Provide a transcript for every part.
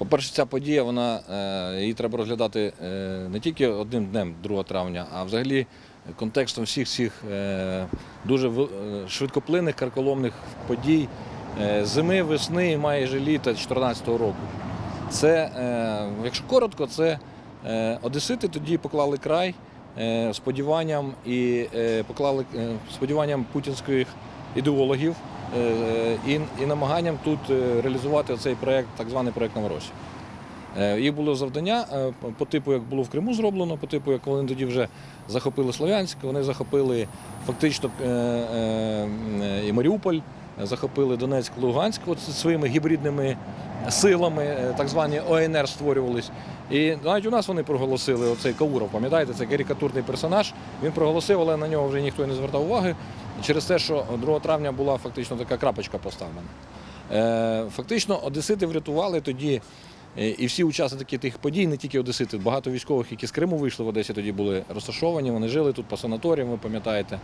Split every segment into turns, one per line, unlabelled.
По-перше, ця подія, вона, е, її треба розглядати е, не тільки одним днем 2 травня, а взагалі контекстом всіх всіх е, дуже швидкоплинних карколомних подій зими, весни і майже літа 2014 року. Це, якщо коротко, це одесити тоді поклали край сподіванням і поклали сподіванням путінських ідеологів і, і намаганням тут е, реалізувати цей проект, так званий проект Новоросія. Е, Їх було завдання е, по типу, як було в Криму зроблено, по типу, як вони тоді вже захопили Слов'янськ, вони захопили фактично е, е, е, і Маріуполь, захопили Донецьк, Луганськ от своїми гібридними силами, е, так звані ОНР створювались. І навіть у нас вони проголосили оцей Кауров, пам'ятаєте, це карикатурний персонаж. Він проголосив, але на нього вже ніхто не звертав уваги через те, що 2 травня була фактично така крапочка поставлена. Е, Фактично, одесити врятували тоді. е, І всі учасники тих подій, не тільки одесити, багато військових, які з Криму вийшли в Одесі, тоді були розташовані. Вони жили тут по санаторіям, ви пам'ятаєте,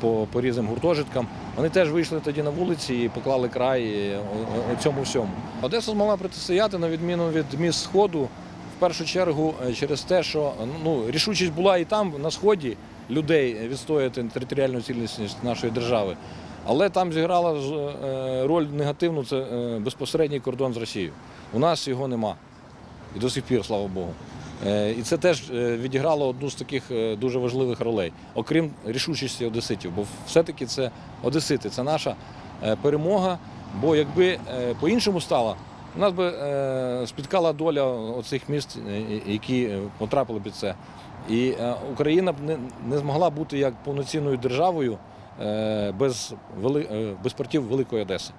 по, по різним гуртожиткам. Вони теж вийшли тоді на вулиці і поклали край е, цьому всьому. Одеса змогла протистояти на відміну від міст Сходу. В першу чергу через те, що ну, рішучість була і там, на сході, людей відстояти територіальну цілісність нашої держави. Але там зіграла е, роль негативну це е, безпосередній кордон з Росією. У нас його нема. І до сих пір, слава Богу. Е, І це теж відіграло одну з таких дуже важливих ролей, окрім рішучості одеситів. Бо все-таки це одесити, це наша перемога. Бо якби по-іншому стало, нас би е, спіткала доля оцих міст, е, які е, потрапили під це. І Україна б не, змогла бути як повноцінною державою без портів Великої Одеси.